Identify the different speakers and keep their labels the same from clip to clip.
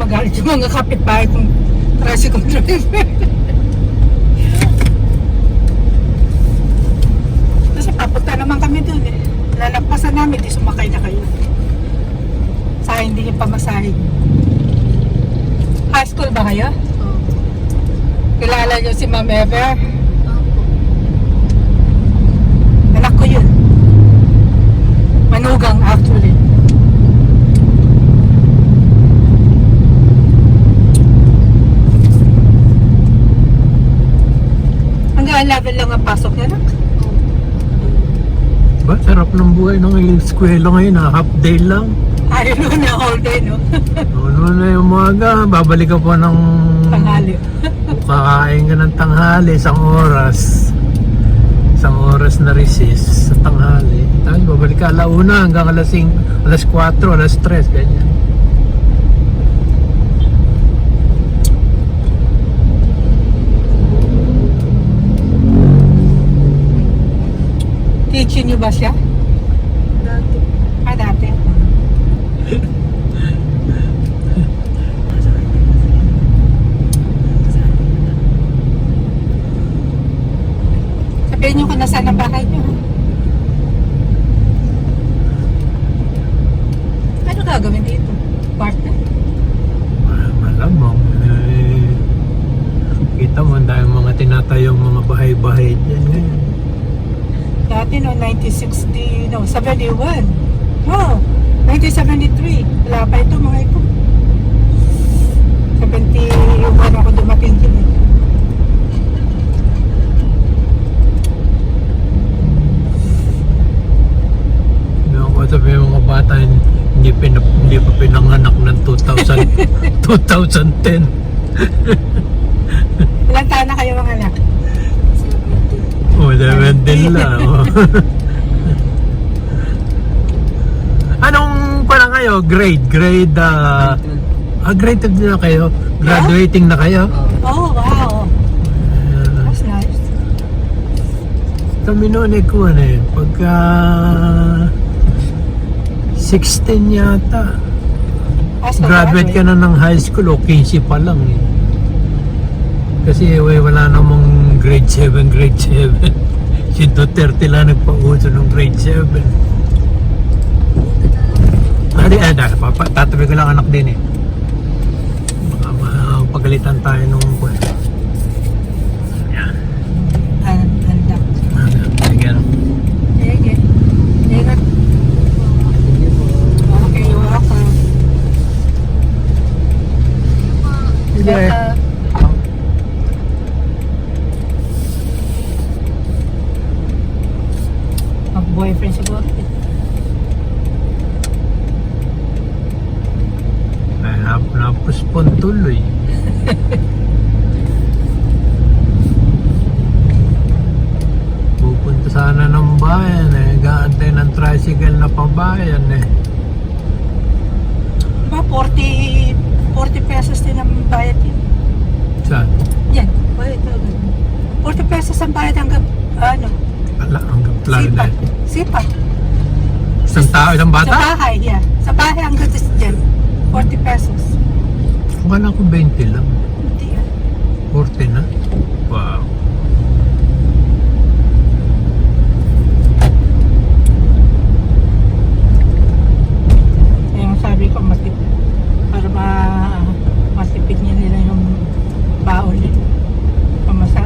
Speaker 1: magalit yung mga kapitbahay kung tricycle driver. Kasi papunta naman kami dun eh. Lalampasan namin, di sumakay na kayo. Sa hindi yung pamasahin. High school ba kayo? Kilala niyo si Ma'am Ever? Anak ko yun. Manugang actually. Hanggang level lang ang pasok niya, anak.
Speaker 2: Ba, sarap ng buhay ng eskwela ngayon, ha? half day lang.
Speaker 1: Ayaw mo na all day, no?
Speaker 2: Ano na yung umaga, babalik ka pa ng...
Speaker 1: Pangali.
Speaker 2: Kakain ka ng tanghali, isang oras. Isang oras na recess sa tanghali. Tapos babalik ka alauna hanggang alas 5, alas 4, alas 3, ganyan.
Speaker 1: Teaching niyo ba siya?
Speaker 3: Dati.
Speaker 1: Ah, dati. Sabihin niyo kung nasaan ang bahay niyo. Ano gagawin dito? Partner?
Speaker 2: Malamang. Eh, kita mo, ang dahil mga tinatayong mga bahay-bahay dyan ngayon.
Speaker 1: Dati no, 1960, no, 71. Oh, 1973. Wala pa ito mga ito. 71 ako dumating din eh.
Speaker 2: Sabi yung mga bata hindi, pinap, hindi pa pinanganak ng 2000, 2010.
Speaker 1: Ilang taon na kayo mga anak?
Speaker 2: Oh, din lang. oh. Anong pala kayo? Grade? Grade, ah... ah, grade 12 na kayo? Graduating na kayo?
Speaker 1: Oh, wow.
Speaker 2: Ah,
Speaker 1: That's nice.
Speaker 2: kami noon eh, kuwan eh. Pagka... 16 yata.
Speaker 1: As a
Speaker 2: Graduate ka na ng high school o 15 pa lang eh. Kasi eh, wala namang grade 7, grade 7. Si Duterte lang nagpauso ng grade 7. Ari, eh, tatabi ko lang anak din eh. Baka mapagalitan tayo nung kuwan. Yan.
Speaker 1: An anak.
Speaker 2: Again.
Speaker 1: Sige. Ingat. Okay, you're welcome.
Speaker 2: Sige.
Speaker 1: Baka- Mag-boyfriend siguro.
Speaker 2: Ay, nap napuspon tuloy. Pupunta sana ng bayan Gaantay ng tricycle na pabayan eh.
Speaker 1: Ba, 40, 40 pesos din ang bayad yun.
Speaker 2: Saan?
Speaker 1: Yan, bayad talaga. 40 pesos ang bayad hanggang, ano,
Speaker 2: Ala, hanggang
Speaker 1: sipat.
Speaker 2: Clarinet.
Speaker 1: Sipat.
Speaker 2: Isang tao, isang
Speaker 1: Sa
Speaker 2: bata?
Speaker 1: bahay, yeah. Sa bahay hanggang dyan. 40 pesos.
Speaker 2: Kung ko 20 lang.
Speaker 1: Hindi ah.
Speaker 2: 40 na. Wow.
Speaker 1: Yung sabi ko, matip, para ma, matipid niya nila yung baon nila. Pamasa.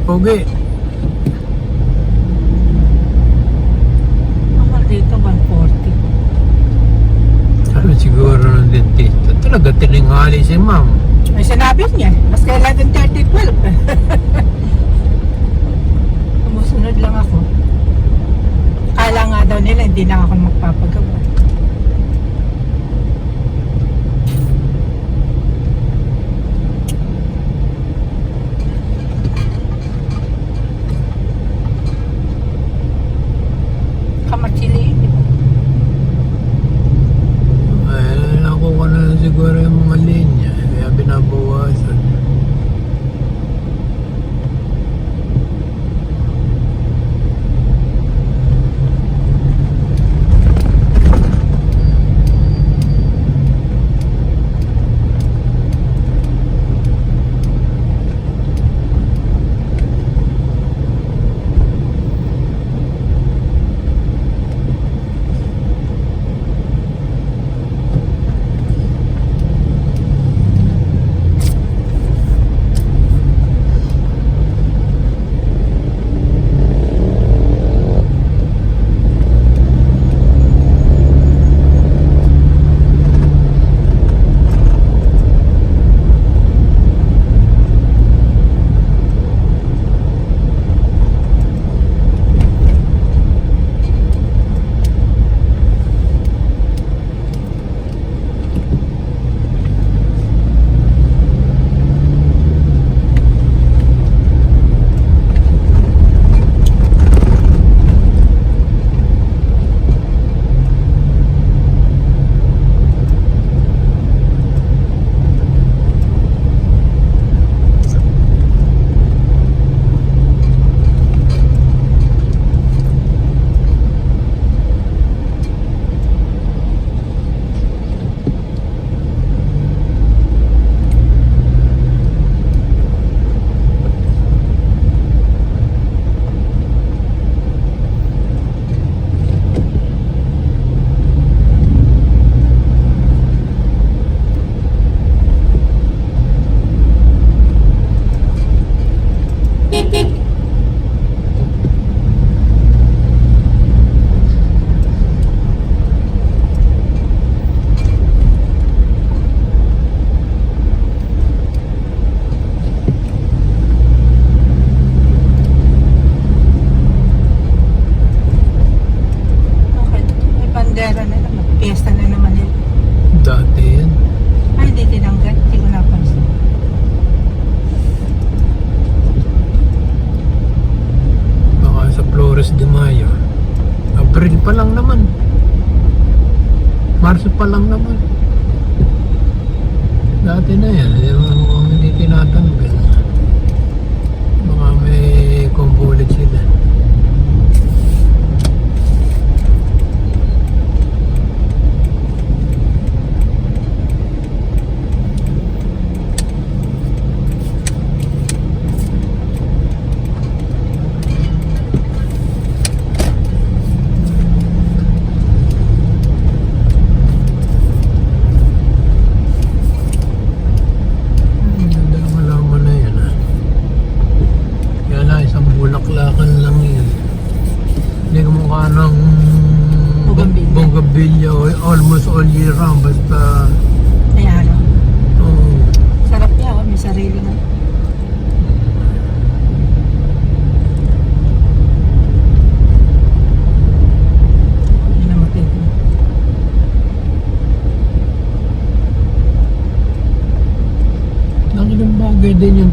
Speaker 2: May pogi.
Speaker 1: Mahal dito, 140.
Speaker 2: Sabi siguro ng dentista. Talaga tiningali si ma'am.
Speaker 1: Ay, sinabi niya. Mas kaya 11.30, 12. Sumusunod lang ako. Kala nga daw nila, hindi na ako magpapagawa.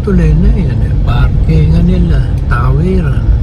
Speaker 2: tuloy na yan. eh.
Speaker 1: Parking ano
Speaker 2: nila, tawiran.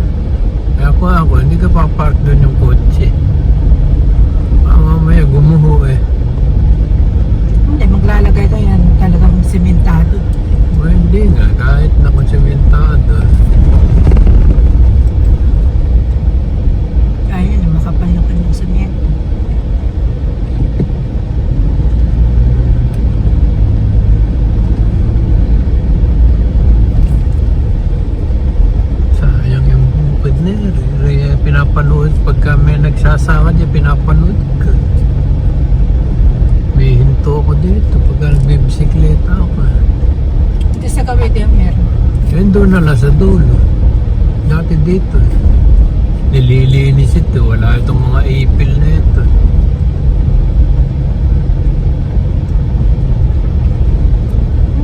Speaker 1: sa
Speaker 2: dulo. Dati dito eh. Nililinis ito. Wala itong mga apil na ito.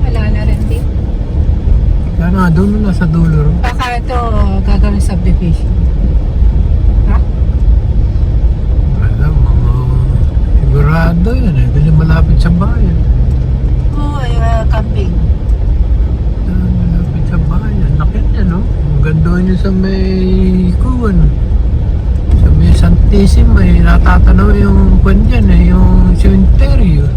Speaker 1: Wala na rin din.
Speaker 2: Wala na. Doon na sa dulo.
Speaker 1: Baka ito gagawin subdivision.
Speaker 2: sa may kuwan sa may Santisima eh, natatanaw yung kuwan dyan eh, yung cemetery oh.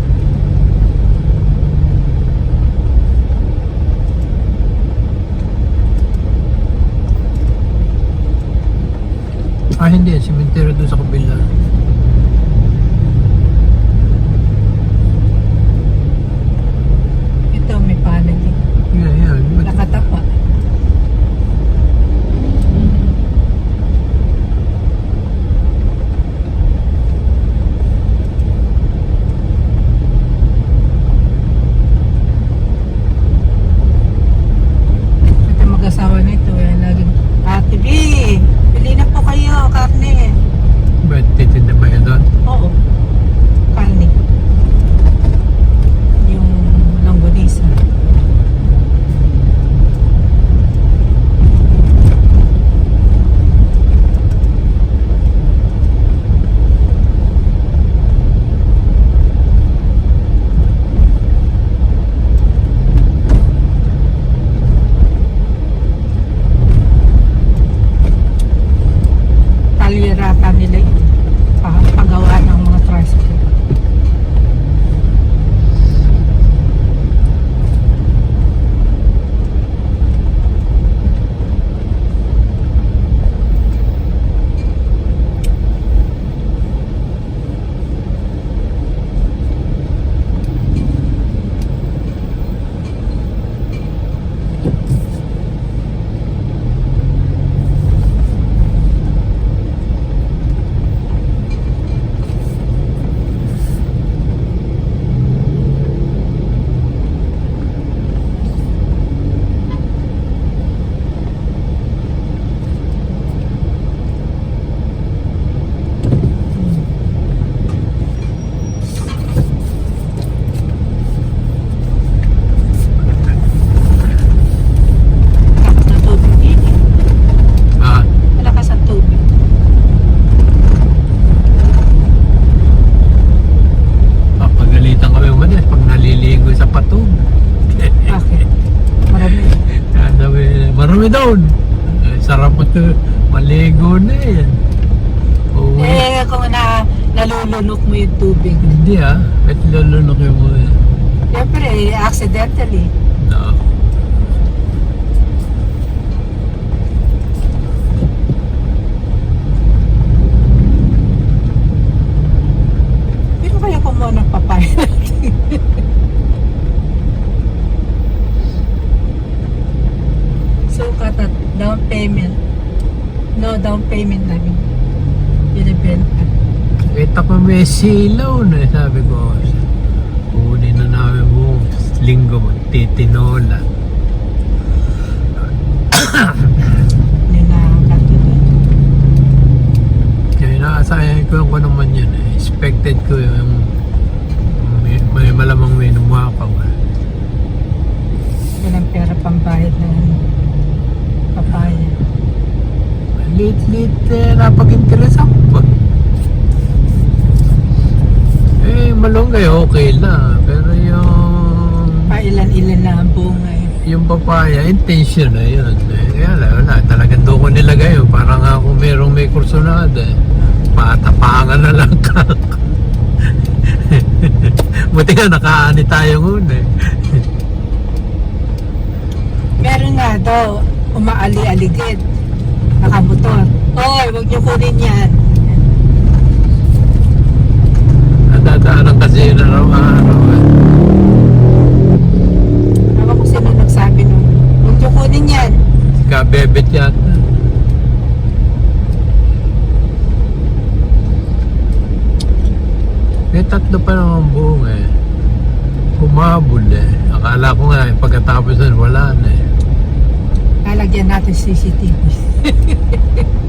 Speaker 2: Ah, hindi. Cementerio doon sa kabila. Kami doon. Eh, sarap ito. Maligo na yan. Oo.
Speaker 1: Eh, kung na nalulunok mo yung tubig.
Speaker 2: Hindi ah. At lulunok yung mga.
Speaker 1: Siyempre, accidentally.
Speaker 2: No.
Speaker 1: Pero kaya kumuha ng papaya natin. down payment. No down payment namin. Binibenta.
Speaker 2: Kita pa may silaw na eh, sabi ko. Kunin na namin mo. Linggo magtitinola.
Speaker 1: Yun na
Speaker 2: naasayan ko ko naman yun eh. Expected ko yung may, may malamang may numakaw. eh.
Speaker 1: Walang pera pambayad ng papaya.
Speaker 2: Lit-lit eh, napag-interesan ko. Eh, malunggay okay lang. Pero yung
Speaker 1: Pailan-ilan na ang bunga eh.
Speaker 2: yung papaya, intention na yun. Eh, kaya wala, wala. Talagang doon ko nilagay. Parang ako merong may kursunada eh. Patapangan na lang ka. Buti nga nakaani tayo ngun eh.
Speaker 1: Meron nga daw, umaali-aligid. Nakamotor. Oy, wag niyo kunin yan. matos CCTV.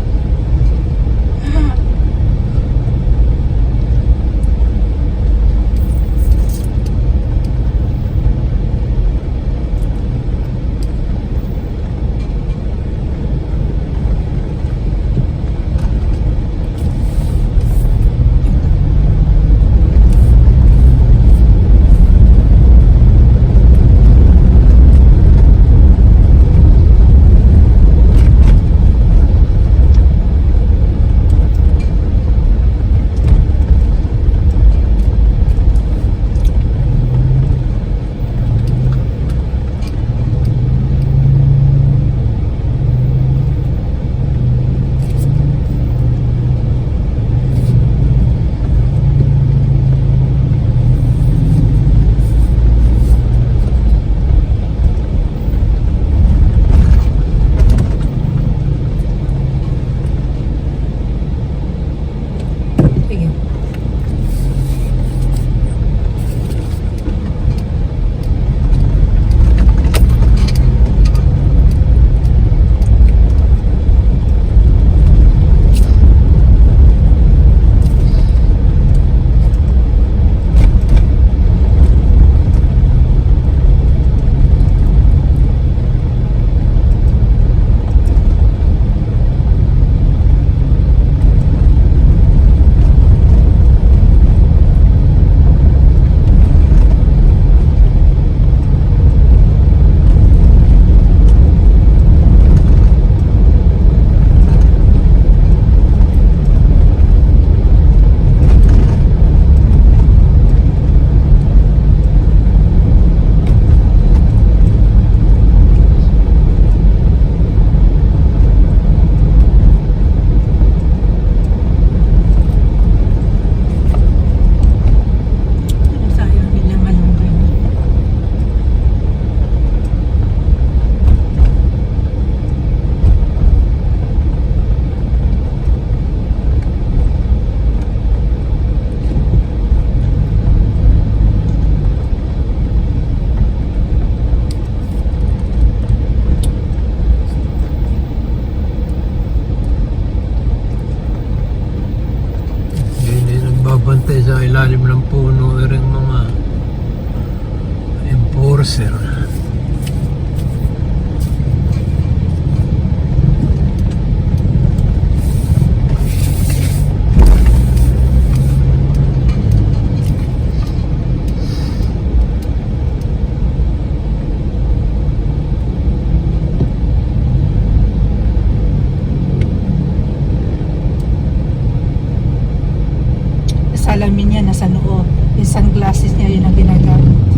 Speaker 1: salamin niya nasa
Speaker 2: noo. Yung sunglasses niya yun ang ginagamit.